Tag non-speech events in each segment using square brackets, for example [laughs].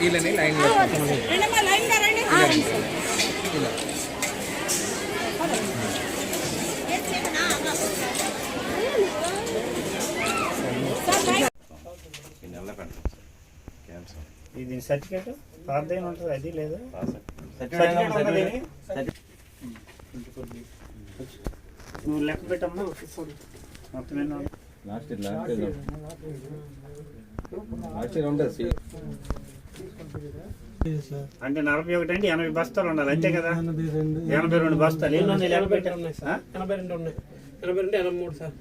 వీళ్ళని లైన్. ఇది సర్టిఫికేట్ పాతదేం ఉంటుంది? అది లేదు? సర్టిఫికేట్ నువ్వు లెక్క పెట్టమ్మా మొత్తం ఎన్నో last year last year last year ఉంటుంది అంటే నలభై ఒకటి అంటే ఎనభై బస్తాలు ఉండాలి అంతే కదా? ఎనభై రెండు. బస్తాలు. ఎన్ని ఉన్నాయి? ఎనభై రెండు ఉన్నాయి సార్. ఎనభై రెండు ఉన్నాయి. ఎనభై రెండు ఎనభై మూడు సార్.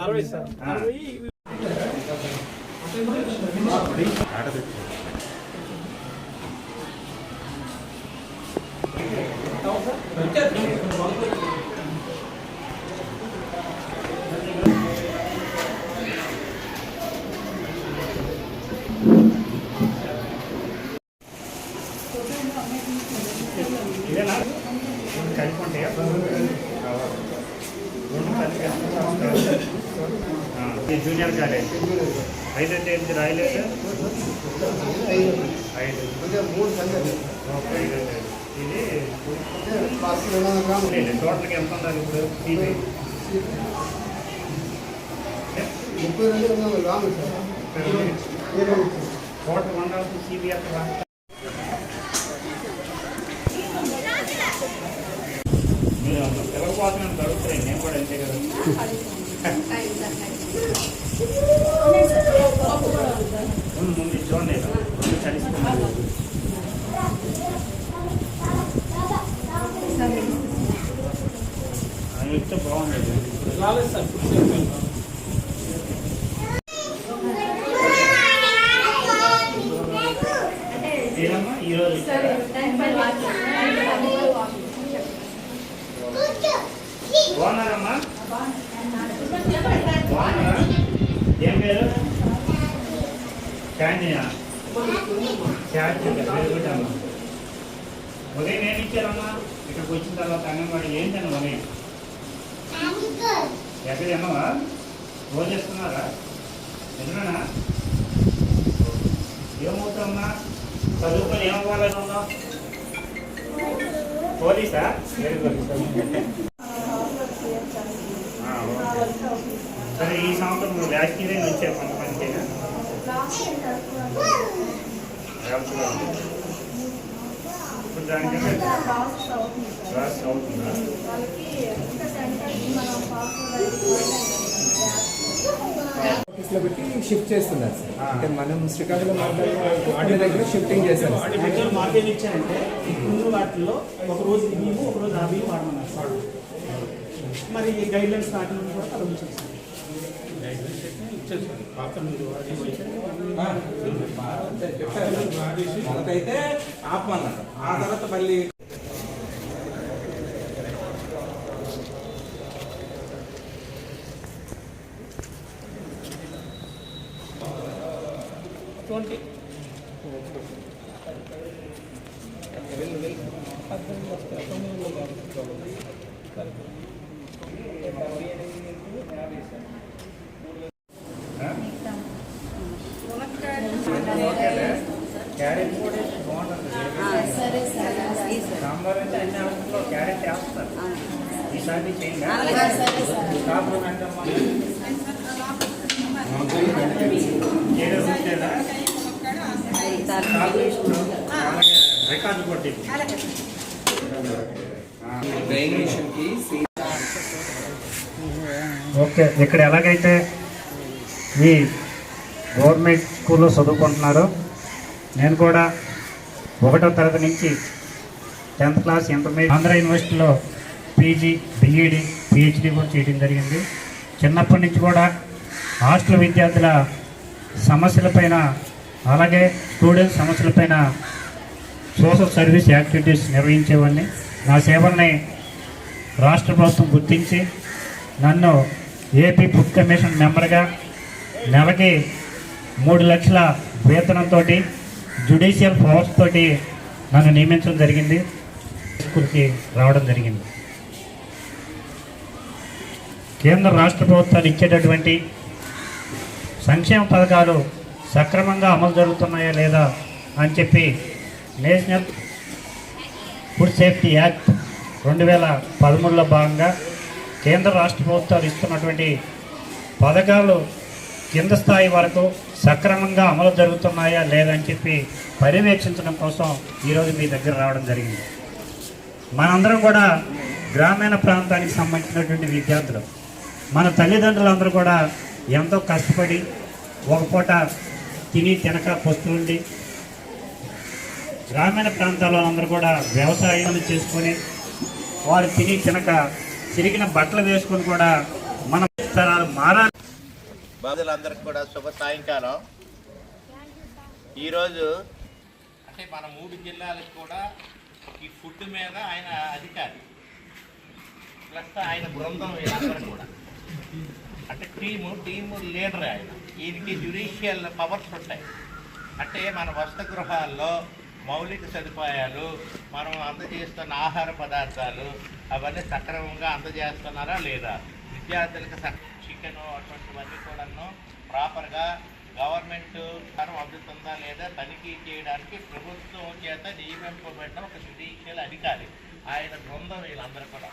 అరవై సార్ జూనియర్ కాలేజ్ ఐదో. తేదీ రాయలేదు ఐదు ఓకే, ఐదో. తేదీ. ఇది లేదు, టోటల్గా ఎంత ఉండాలి ఇప్పుడు? ఫీజు టోటల్ ఉండాల్సిన సిబిఎఫ్ మీరు ఎవరి కోసం నేను దొరుకుతాయి నేను కూడా అంతే కదా [laughs] [laughs] ముందు ముందు ఇది చూడండి ముందు కలిసిపోయింది అది ఇస్తే బాగుండేది. రాలేదు సార్ ఏదమ్మా ఈరోజు బాగున్నారమ్మా? బాగున్నారా? ఏం పేరు? శాంతినా ఉదయం ఏమి ఇచ్చారమ్మా? ఇక్కడికి వచ్చిన తర్వాత అంగన్వాడి ఏంటన్న ఉదయం? ఎక్కడ తిన్నావా రోజు చేస్తున్నారా? నిజమేనా ఏమవుతామన్నా చదువుకొని ఏమవ్వాలని ఉన్నావు? పోలీసా. సరే ఈ సంవత్సరం నువ్వు లాస్ట్ ఇయర్ వచ్చావు కొంతమందికి ఇప్పుడు దానికి క్లాస్ అవుతుందా ఆఫీస్లో పెట్టి షిఫ్ట్ చేస్తున్నారు సార్. అంటే మనం శ్రీకాకుళం వాటి దగ్గర షిఫ్టింగ్ దగ్గర మార్కెట్ ఇచ్చారంటే ముందు ఒక రోజు ఈ బియ్యము ఒక రోజు ఆ బియ్యం వాడమన్నారు మరి ఈ గైడ్ లైన్స్ కూడా. మొదటైతే ఆపమన్నారు. ఆ తర్వాత మళ్ళీ ట్వంటీ క్యారెట్ కూడా వేస్తే బాగుంటుంది సరే సార్ సాంబార్ అంటే అన్ని అవసరంలో క్యారెట్ వేస్తారు ఈసారి చేయండి సరే సార్ కాపురం ఎంతమ్మా రికార్డు కొట్టి ఓకే ఇక్కడ ఎలాగైతే ఈ గవర్నమెంట్ స్కూల్లో చదువుకుంటున్నారో నేను కూడా ఒకటో తరగతి నుంచి టెన్త్ క్లాస్ ఇంటర్మీడియట్ ఆంధ్ర యూనివర్సిటీలో పీజీ బీఈడి పిహెచ్డి కూడా చేయడం జరిగింది. చిన్నప్పటి నుంచి కూడా హాస్టల్ విద్యార్థుల సమస్యలపైన అలాగే స్టూడెంట్స్ సమస్యలపైన సోషల్ సర్వీస్ యాక్టివిటీస్ నిర్వహించేవాడిని. నా సేవల్ని రాష్ట్ర ప్రభుత్వం గుర్తించి నన్ను ఏపీ ఫుడ్ కమిషన్ మెంబర్గా నెలకి మూడు లక్షల వేతనంతో జ్యుడిషియల్ పవర్స్ తోటి నన్ను నియమించడం జరిగింది. స్కూల్కి రావడం జరిగింది. కేంద్ర రాష్ట్ర ప్రభుత్వాలు ఇచ్చేటటువంటి సంక్షేమ పథకాలు సక్రమంగా అమలు జరుగుతున్నాయా లేదా అని చెప్పి నేషనల్ ఫుడ్ సేఫ్టీ యాక్ట్ రెండు వేల పదమూడులో భాగంగా కేంద్ర రాష్ట్ర ప్రభుత్వాలు ఇస్తున్నటువంటి పథకాలు కింద స్థాయి వరకు సక్రమంగా అమలు జరుగుతున్నాయా లేదని చెప్పి పర్యవేక్షించడం కోసం ఈరోజు మీ దగ్గర రావడం జరిగింది. మనందరం కూడా గ్రామీణ ప్రాంతానికి సంబంధించినటువంటి విద్యార్థులు. మన తల్లిదండ్రులందరూ కూడా ఎంతో కష్టపడి ఒక పూట తిని తినక పొస్తులుండి గ్రామీణ ప్రాంతాల్లో అందరూ కూడా వ్యవసాయం చేసుకొని వారు తిని తినక చిరిగిన బట్టలు వేసుకొని కూడా మన తరాలు మారాలి. బాధులందరికీ కూడా శుభ సాయంకాలం. ఈరోజు అంటే మన మూడు జిల్లాలకు కూడా ఈ ఫుడ్ మీద ఆయన అధికారి. ప్లస్ ఆయన బృందం వీళ్ళందరూ కూడా. అంటే టీము టీము లీడర్ ఆయన. ఈయనకి జ్యుడిషియల్ పవర్స్ ఉంటాయి. అంటే మన వసతి గృహాల్లో మౌలిక సదుపాయాలు మనం అందజేస్తున్న ఆహార పదార్థాలు అవన్నీ సక్రమంగా అందజేస్తున్నారా లేదా? విద్యార్థులకు చికెన్ అటువంటివన్నీ కూడాను ప్రాపర్గా గవర్నమెంట్ తరం అందుతుందా లేదా తనిఖీ చేయడానికి ప్రభుత్వం చేత నియమింపబడిన ఒక జ్యుడిషియల్ అధికారి. ఆయన బృందం వీళ్ళందరూ కూడా.